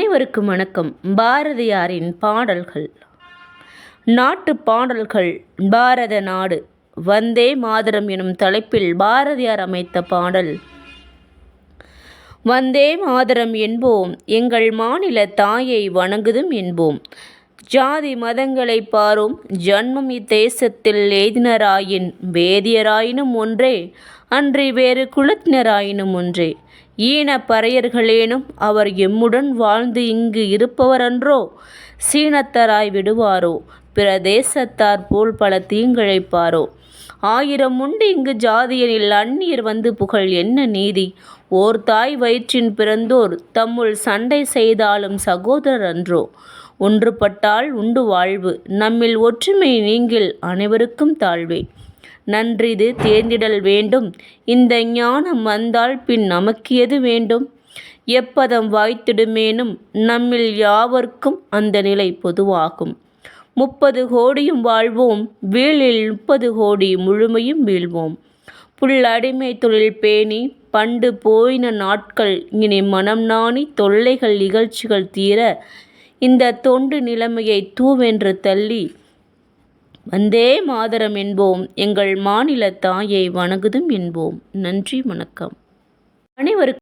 அனைவருக்கும் வணக்கம். பாரதியாரின் பாடல்கள். நாட்டு பாடல்கள் பாரத நாடு. வந்தே மாதரம் எனும் தலைப்பில் பாரதியார் அமைத்த பாடல். வந்தே மாதரம் என்போம் எங்கள் மாநில தாயை வணங்குதும் என்போம். ஜாதி மதங்களை பாரும் ஜன்மம் இத்தேசத்தில் எய்தினராயின் வேதியராயினும் ஒன்றே அன்றி வேறு குலத்தினராயினும் ஒன்றே. ஈனப்பறையர்களேனும் அவர் எம்முடன் வாழ்ந்து இங்கு இருப்பவரன்றோ? சீனத்தராய் விடுவாரோ? பிற தேசத்தார் போல் பல தீங்கிழைப்பாரோ? ஆயிரம் உண்டு இங்கு ஜாதியனில் அந்நியர் வந்து புகழ் என்ன நீதி? ஓர் தாய் வயிற்றின் பிறந்தோர் தம்முள் சண்டை செய்தாலும் சகோதரர் அன்றோ? ஒன்றுபட்டால் உண்டு வாழ்வு நம்மில் ஒற்றுமை நீங்கில் அனைவருக்கும் தாழ்வே. நன்றிது தேர்ந்திடல் வேண்டும். இந்த ஞானம் வந்தால் பின் நமக்கு எது வேண்டும்? எப்பதம் வாய்த்திடுமேனும் நம்மில் யாவர்க்கும் அந்த நிலை பொதுவாகும். முப்பது கோடியும் வாழ்வோம் வீழில் முப்பது கோடி முழுமையும் வீழ்வோம். புல் அடிமை தொழில் பேணி பண்டு போயின நாட்கள் இனி மனம் நாணி தொல்லைகள் நிகழ்ச்சிகள் தீர இந்த தொண்டு நிலைமையை தூவென்று தள்ளி வந்தே மாதரம் என்போம் எங்கள் மாநில தாயை வணங்குதும் என்போம். நன்றி வணக்கம். அனைவருக்கும்